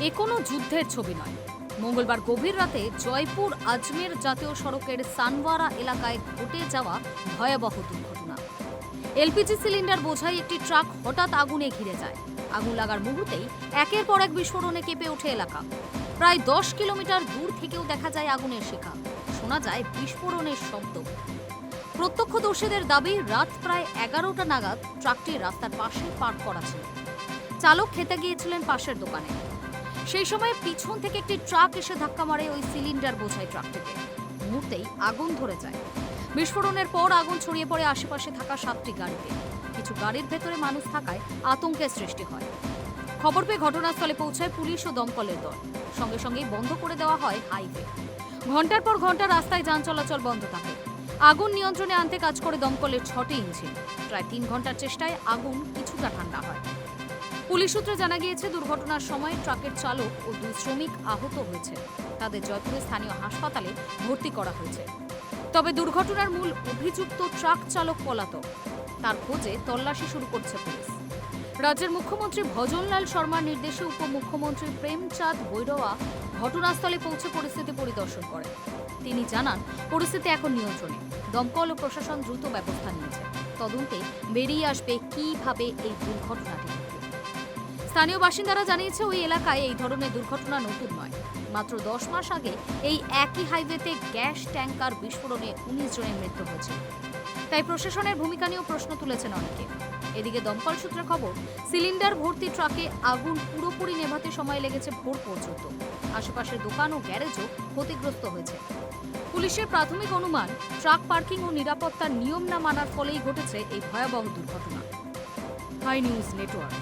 এ কোনো যুদ্ধের ছবি নয়। মঙ্গলবার গভীর রাতে জয়পুর আজমের জাতীয় সড়কের সানওয়ারা এলাকায় ঘটে যাওয়া ভয়াবহ দুর্ঘটনা। এলপিজি সিলিন্ডার বোঝাই একটি ট্রাক হঠাৎ আগুনে ঘিরে যায়। আগুন লাগার মুহূর্তেই একের পর এক বিস্ফোরণে কেঁপে ওঠে এলাকা। প্রায় দশ কিলোমিটার দূর থেকেও দেখা যায় আগুনের শিখা। শোনা যায় বিস্ফোরণের শব্দ। প্রত্যক্ষদর্শীদের দাবি, রাত প্রায় এগারোটা নাগাদ ট্রাকটি রাস্তার পাশে পার্ক করা ছিল। চালক খেতে গিয়েছিলেন পাশের দোকানে। সেই সময় পিছন থেকে একটি ট্রাক এসে ধাক্কা মারে ওই সিলিন্ডার বোঝাই ট্রাকটিকে মুহূর্তেই আগুন ধরে যায়। বিস্ফোরণের পর আগুন ছড়িয়ে পড়ে আশেপাশে থাকা সাতটি গাড়িতে। কিছু গাড়ির ভেতরে মানুষ থাকায় আতঙ্কের সৃষ্টি হয়। খবর পেয়ে ঘটনাস্থলে পৌঁছায় পুলিশ ও দমকলের দল। সঙ্গে সঙ্গেই বন্ধ করে দেওয়া হয় হাইওয়ে। ঘণ্টার পর ঘণ্টা রাস্তায় যান চলাচল বন্ধ থাকে। আগুন নিয়ন্ত্রণে আনতে কাজ করে দমকলের ছটি ইঞ্জিন। প্রায় তিন ঘণ্টার চেষ্টায় আগুন কিছুটা ঠান্ডা হয়। পুলিশ সূত্রে জানা গিয়েছে, দুর্ঘটনার সময় ট্রাকের চালক ও দুই শ্রমিক আহত হয়েছে তাদের জয়পুরের স্থানীয় হাসপাতালে ভর্তি করা হয়েছে। তবে দুর্ঘটনার মূল অভিযুক্ত ট্রাক চালক পলাতক। তার খোঁজে তল্লাশি শুরু করছে পুলিশ। রাজ্যের মুখ্যমন্ত্রী ভজনলাল শর্মার নির্দেশে উপমুখ্যমন্ত্রী প্রেমচাঁদ বৈরওয়া ঘটনাস্থলে পৌঁছে পরিস্থিতি পরিদর্শন করেন। তিনি জানান, পরিস্থিতি এখন নিয়ন্ত্রণে। দমকল ও প্রশাসন দ্রুত ব্যবস্থা নিয়েছে। তদন্তে বেরিয়ে আসবে কীভাবে এই দুর্ঘটনাটি? স্থানীয় বাসিন্দারা জানিয়েছে, ওই এলাকায় এই ধরনের দুর্ঘটনা নতুন নয়। মাত্র দশ মাস আগে এই একই হাইওয়েতে গ্যাস ট্যাঙ্কার বিস্ফোরণে উনিশ জনের মৃত্যু হয়েছে। তাই প্রশাসনের ভূমিকা নিয়েও প্রশ্ন তুলেছেন অনেকে। এদিকে দমকল সূত্রে খবর, সিলিন্ডার ভর্তি ট্রাকে আগুন পুরোপুরি নেভাতে সময় লেগেছে ভোর পর্যন্ত। আশেপাশের দোকান ও গ্যারেজও ক্ষতিগ্রস্ত হয়েছে। পুলিশের প্রাথমিক অনুমান, ট্রাক পার্কিং ও নিরাপত্তার নিয়ম না মানার ফলেই ঘটেছে এই ভয়াবহ দুর্ঘটনা। Hi news network.